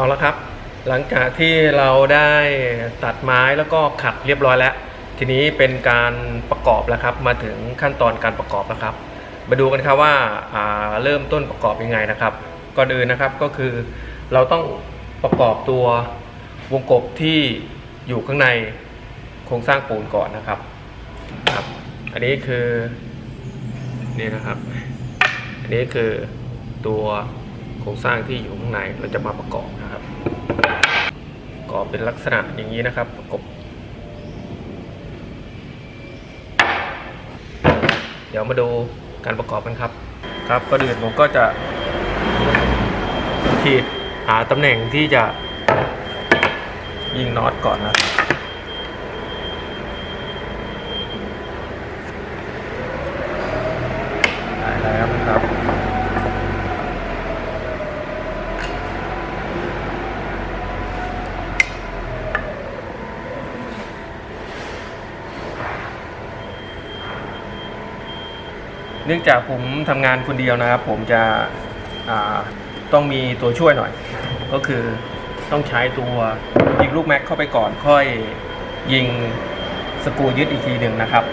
เอาละครับ หลังจากที่เราได้ตัดไม้แล้วก็ขัดเรียบร้อยแล้ว ทีนี้เป็นการประกอบแล้วครับ มาถึงขั้นตอนการประกอบแล้วครับ มาดูกันครับว่าอ่าเริ่มต้นประกอบยังไงนะครับ ก่อนอื่นนะครับก็คือเราต้องประกอบตัววงกบที่อยู่ข้างในโครงสร้างปูนก่อนนะครับครับ อันนี้คือนี่นะครับ อันนี้คือตัว โครงสร้างที่อยู่ข้างในเราจะมาประกอบนะครับประกอเป็นลักษณะอย่างนี้นะครับ ประกบ เดี๋ยวมาดูการประกอบกันครับ ครับก็อื่นผมก็จะขีดหาตำแหน่งที่จะยิงน็อตก่อนนะได้แล้วนะครับ เนื่องจากผมทำงานคนเดียวนะครับ ผมจะอ่าต้องมีตัวช่วยหน่อย ก็คือต้องใช้ตัวยิงลูกแม็กเข้าไปก่อนค่อยยิงสกรูยึดอีกทีหนึ่งนะครับ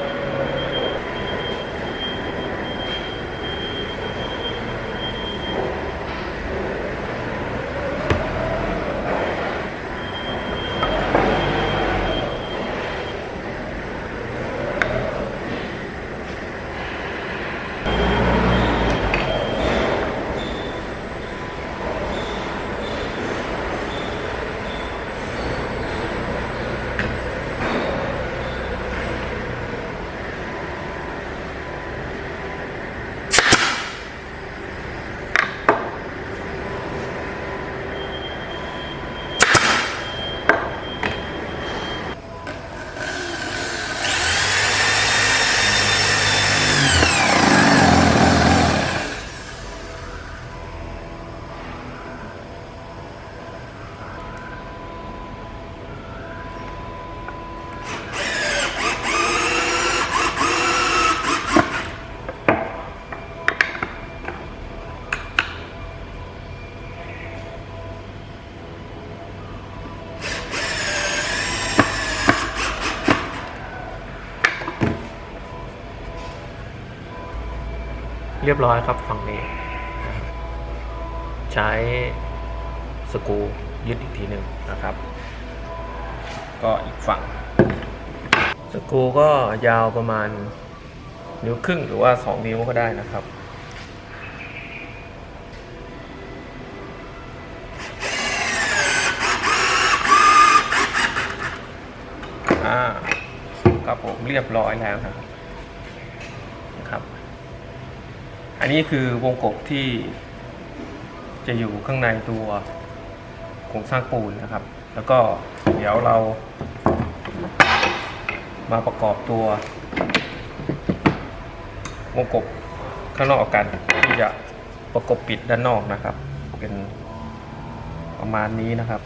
เรียบร้อยครับฝั่งนี้ ใช้สกรูยึดอีกทีหนึ่งนะครับ ก็อีกฝั่ง สกรูก็ยาวประมาณนิ้วครึ่งหรือว่า 2 นิ้วก็ได้นะครับอ่าครับผมเรียบร้อยแล้วนะครับนะครับ อันนี้คือวงกบที่จะอยู่ข้างในตัวโครงสร้างปูนนะครับ แล้วก็เดี๋ยวเรามาประกอบตัว วงกบข้างนอกกัน ที่จะประกบปิดด้านนอกนะครับ เป็นประมาณนี้นะครับ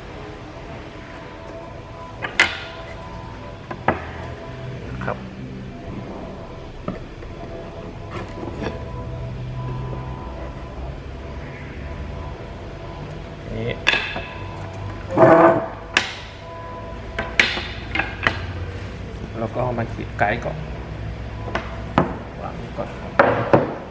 เอามาขี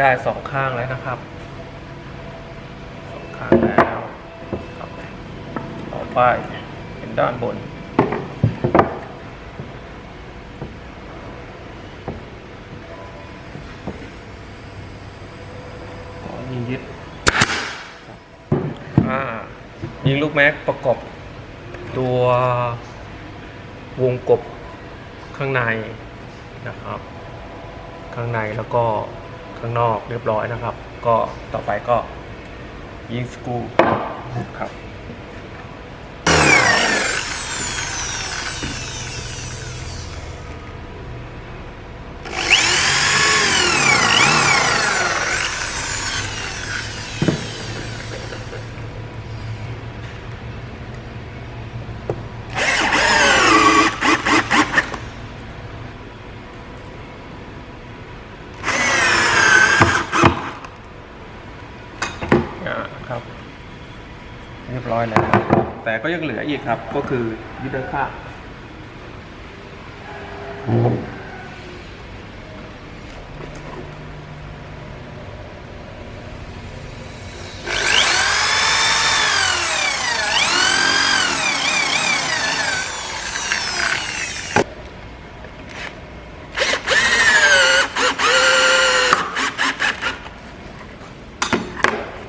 ได้สองข้างแล้วนะครับสองข้างแล้วครับต่อไปเป็นด้านบนขอยิงยึดอ่ายิงลูกแม็กประกอบตัววงกบข้างในนะครับ ข้างในแล้วก็ ข้างนอกเรียบร้อยนะครับ ก็ต่อไปก็ยิงสกูครับ อ่าครับ เรียบร้อยแล้ว แต่ก็ยังเหลืออีกครับ ก็คือยึดด้านข้าง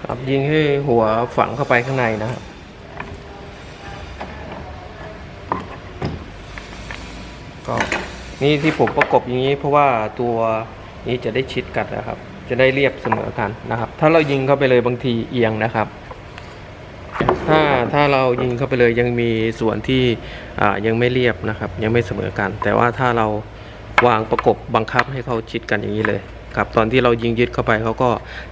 ครับยิงให้หัวฝังเข้าไปข้างในนะครับ นี่ที่ผมประกบอย่างนี้ เพราะว่าตัวนี้จะได้ชิดกันนะครับ จะได้เรียบเสมอกันนะครับ ถ้าเรายิงเข้าไปเลยบางทีเอียงนะครับ ถ้าถ้าเรายิงเข้าไปเลยยังมีส่วนที่ยังไม่เรียบนะครับ ยังไม่เสมอกัน แต่ว่าถ้าเราวางประกบบังคับให้เขาชิดกันอย่างนี้เลยครับตอนที่เรายิงยึดเข้าไปเขาก็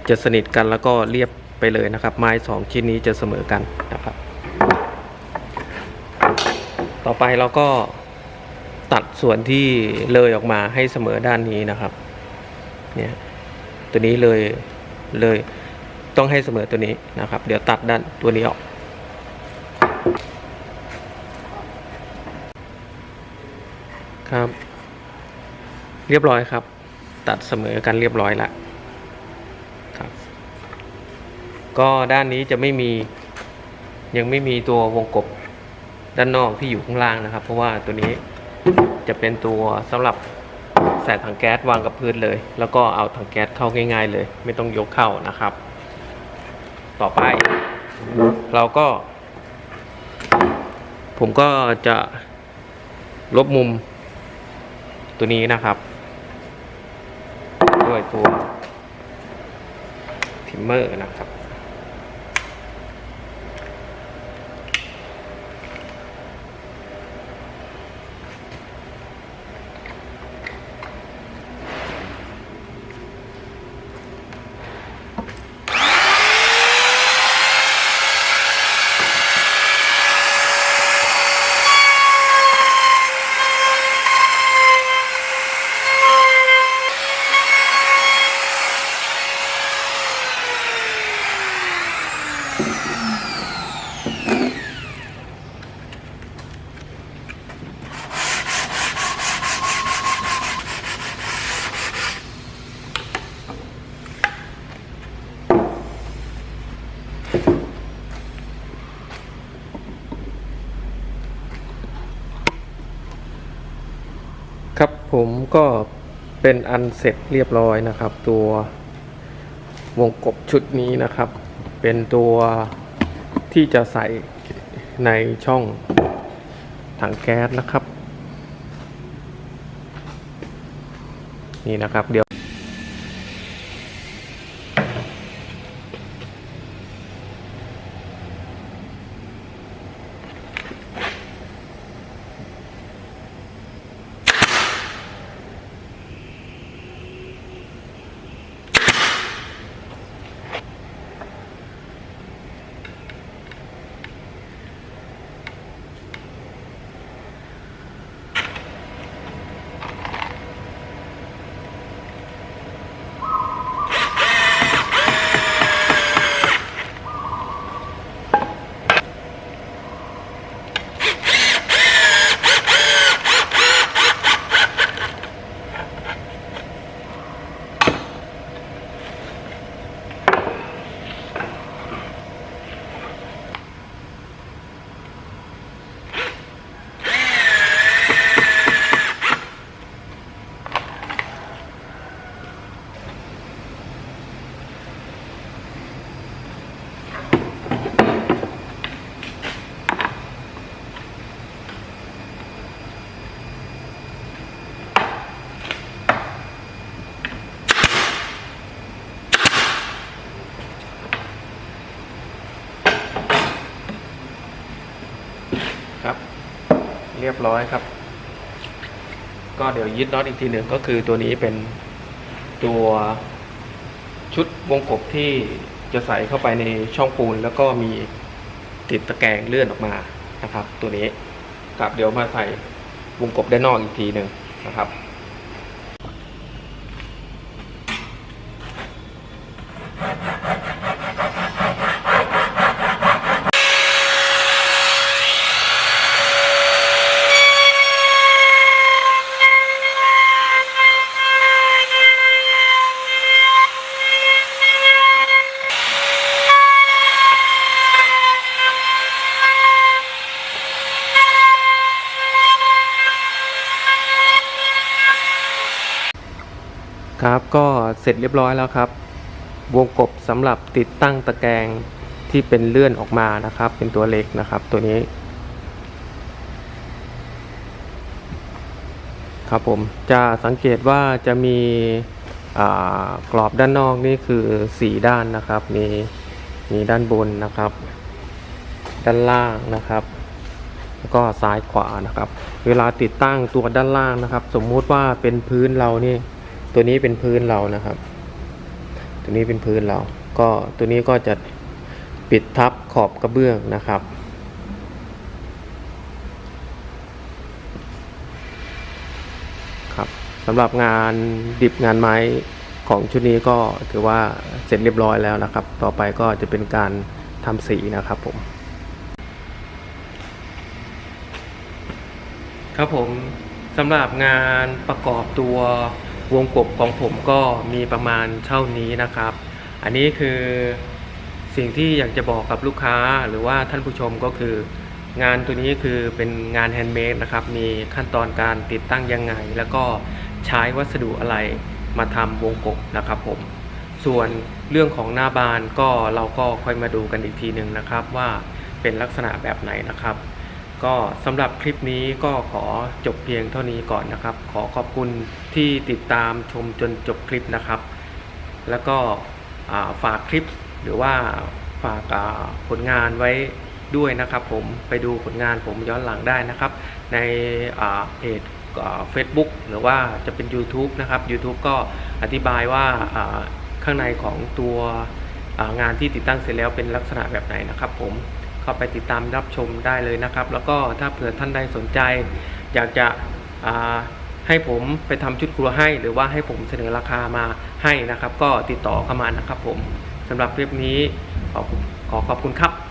จะสนิทกันแล้วก็เรียบไปเลยนะครับ ไม้สองชิ้นนี้จะเสมอกันนะครับ ต่อไปเราก็ ตัดส่วนที่เลยออกมาให้เสมอด้านนี้นะครับ เนี่ยตัวนี้เลยเลยต้องให้เสมอตัวนี้นะครับ เดี๋ยวตัดด้านตัวนี้ออกครับ เรียบร้อยครับ ตัดเสมอกันเรียบร้อยแล้วครับ ก็ด้านนี้จะไม่มียังไม่มีตัววงกบด้านนอกที่อยู่ข้างล่างนะครับ เพราะว่าตัวนี้ จะเป็นตัวสำหรับใส่ถังแก๊สวางกับพื้นเลย แล้วก็เอาถังแก๊สเข้าง่าย ๆ เลย ไม่ต้องยกเข้านะครับ ต่อไป เราก็ ผมก็จะลบมุมตัวนี้นะครับ ด้วยตัวทิมเมอร์นะครับ ครับผมก็เป็นอันเสร็จเรียบร้อยนะครับ ตัววงกบชุดนี้นะครับ เป็นตัวที่จะใส่ในช่องถังแก๊สนะครับ นี่นะครับเดี๋ยว เรียบร้อยครับ ก็เดี๋ยวยึดน็อตอีกทีหนึ่งก็คือตัวนี้เป็นตัวชุดวงกบที่จะใส่เข้าไปในช่องปูน แล้วก็มีติดตะแกรงเลื่อนออกมานะครับ ตัวนี้ครับเดี๋ยวมาใส่วงกบด้านนอกอีกทีหนึ่งนะครับ ครับก็เสร็จเรียบร้อยแล้วครับ วงกบสำหรับติดตั้งตะแกรงที่เป็นเลื่อนออกมานะครับ เป็นตัวเล็กนะครับตัวนี้ ครับผมจะสังเกตว่าจะมีกรอบด้านนอกนี่คือสีด้านนะครับ มีมีด้านบนนะครับ ด้านล่างนะครับแล้วก็ซ้ายขวานะครับ เวลาติดตั้งตัวด้านล่างนะครับ สมมุติว่าเป็นพื้นเรานี่ ตัวนี้เป็นพื้นเรานะครับ ตัวนี้เป็นพื้นเรา ก็ตัวนี้ก็จะปิดทับขอบกระเบื้องนะครับ ครับสำหรับงานดิบงานไม้ของชุดนี้ก็ถือว่าเสร็จเรียบร้อยแล้วนะครับ ต่อไปก็จะเป็นการทำสีนะครับผม ครับผมสำหรับงานประกอบตัว วงกบของผมก็มีประมาณเท่านี้นะครับ อันนี้คือสิ่งที่อยากจะบอกกับลูกค้าหรือว่าท่านผู้ชมก็คือ งานตัวนี้คือเป็นงานแฮนด์เมดนะครับ มีขั้นตอนการติดตั้งยังไง แล้วก็ใช้วัสดุอะไรมาทำวงกบนะครับผม ส่วนเรื่องของหน้าบานก็เราก็ค่อยมาดูกันอีกทีหนึ่งนะครับ ว่าเป็นลักษณะแบบไหนนะครับ ก็สำหรับคลิปนี้ก็ขอจบเพียงเท่านี้ก่อนนะครับ ขอขอบคุณที่ติดตามชมจนจบคลิปนะครับ แล้วก็ฝากคลิปหรือว่าฝากผลงานไว้ด้วยนะครับ ผมไปดูผลงานผมย้อนหลังได้นะครับ ในเพจเฟซบุ๊กหรือว่าจะเป็น YouTube นะครับ YouTube ก็อธิบายว่าข้างในของตัวงานที่ติดตั้งเสร็จแล้วเป็นลักษณะแบบไหนนะครับผม เข้าไปติดตามรับชมได้เลยนะครับ แล้วก็ถ้าเผื่อท่านใดสนใจ อยากจะให้ผมไปทำชุดครัวให้ หรือว่าให้ผมเสนอราคามาให้นะครับ ก็ติดต่อเข้ามานะครับผมสำหรับคลิปนี้ขอขอขอบคุณครับ